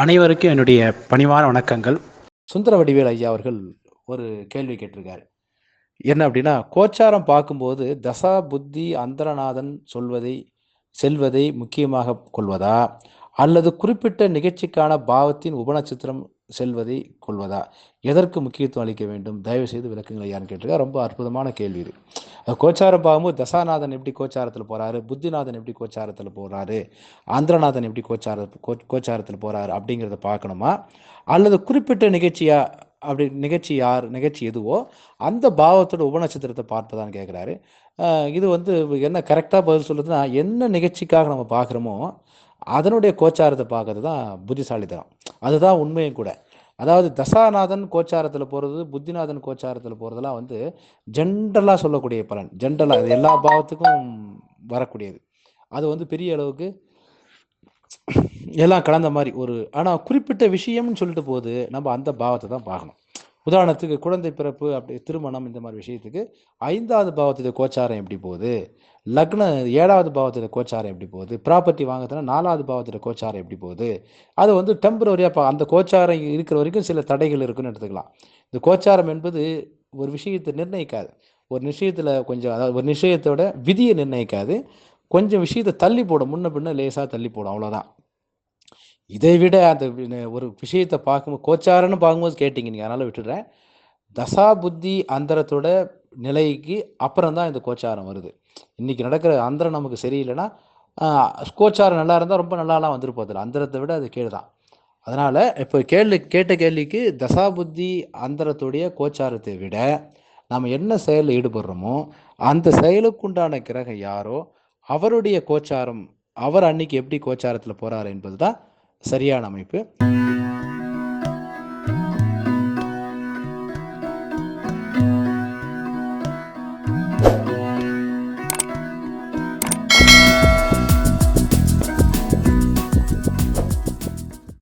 அனைவருக்கும் என்னுடைய பணிவான வணக்கங்கள். சுந்தர வடிவேல் ஐயா அவர்கள் ஒரு கேள்வி கேட்டிருக்காரு. என்ன அப்படின்னா கோச்சாரம் பார்க்கும்போது தசா புத்தி அந்தரநாதன் சொல்வதை செல்வதை முக்கியமாக கொள்வதா? அல்லது குறிப்பிட்ட நிகழ்ச்சிக்கான பாவத்தின் உபநட்சத்திரம் செல்வதை கொள்வதா? எதற்கு முக்கியத்துவம் அளிக்க வேண்டும்? தயவு செய்து விளக்குங்கள் ஐயான்னு கேட்டிருக்கா? ரொம்ப அற்புதமான கேள்வி இது. கோச்சாரம் பார்க்கும்போது தசாநாதன் எப்படி கோச்சாரத்தில் போகிறாரு புத்திநாதன் எப்படி கோச்சாரத்தில் போகிறாரு ஆந்திரநாதன் எப்படி கோச்சார கோ- கோச்சாரத்தில் போகிறாரு அப்படிங்கிறத பார்க்கணுமா? அல்லது குறிப்பிட்ட நிகழ்ச்சியா அப்படி நிகழ்ச்சி யார் நிகழ்ச்சி எதுவோ அந்த பாவத்தோட உபநட்சத்திரத்தை பார்ப்பதான்னு கேட்குறாரு இது வந்து என்ன கரெக்டாக பதில் சொல்லுதுன்னா என்ன நிகழ்ச்சிக்காக நம்ம பார்க்குறோமோ அதனுடைய கோச்சாரத்தை பார்க்கறது தான் புத்திசாலித்தனம். அதுதான் உண்மையும் கூட. அதாவது தசாநாதன் கோச்சாரத்தில் போகிறது புத்திநாதன் கோச்சாரத்தில் போகிறதெல்லாம் வந்து ஜென்ரலாக சொல்லக்கூடிய பலன். ஜென்ரலாக அது எல்லா பாவத்துக்கும் வரக்கூடியது. அது வந்து பெரிய அளவுக்கு எல்லாம் கலந்த மாதிரி ஒரு ஆனால் குறிப்பிட்ட விஷயம்னு சொல்லிட்டு போது நம்ம அந்த பாவத்தை தான் பார்க்கணும். உதாரணத்துக்கு குழந்தை பிறப்பு அப்படி திருமணம் இந்த மாதிரி விஷயத்துக்கு ஐந்தாவது பாவத்துடைய கோச்சாரம் எப்படி போகுது? லக்ன ஏழாவது பாவத்தில் கோச்சாரம் எப்படி போகுது? ப்ராப்பர்ட்டி வாங்குறதுனா நாலாவது பாவத்தில் கோச்சாரம் எப்படி போகுது? அது வந்து டெம்பரவரியாக பா அந்த கோச்சாரம் இருக்கிற வரைக்கும் சில தடைகள் இருக்குன்னு எடுத்துக்கலாம். இந்த கோச்சாரம் என்பது ஒரு விஷயத்தை நிர்ணயிக்காது. ஒரு விஷயத்தில் கொஞ்சம் அதாவது ஒரு விஷயத்தோட விதியை நிர்ணயிக்காது. கொஞ்சம் விஷயத்தை தள்ளி போடும் முன்ன பின்ன லேசாக தள்ளி போடும் அவ்வளோதான் இதை விட அந்த ஒரு விஷயத்தை பார்க்கும்போது கோச்சாரன்னு பார்க்கும்போது கேட்டிங்க நீங்கள் அதனால் விட்டுடுறேன். தசா புத்தி அந்தரத்தோட நிலைக்கு அப்புறம் தான் இந்த கோச்சாரம் வருது. இன்றைக்கி நடக்கிற அந்தரம் நமக்கு சரியில்லைன்னா கோச்சாரம் நல்லா இருந்தால் ரொம்ப நல்லாலாம் வந்துருப்போதில்ல. அந்தரத்தை விட அது கீழ் தான். அதனால் இப்போ கேள்வி கேட்ட கேள்விக்கு தசாபுத்தி அந்தரத்துடைய கோச்சாரத்தை விட நாம் என்ன செயலில் ஈடுபடுறோமோ அந்த செயலுக்குண்டான கிரகம் யாரோ அவருடைய கோச்சாரம் அவர் அன்னைக்கு எப்படி கோச்சாரத்தில் போகிறார் என்பது தான் சரியான அமைப்பு.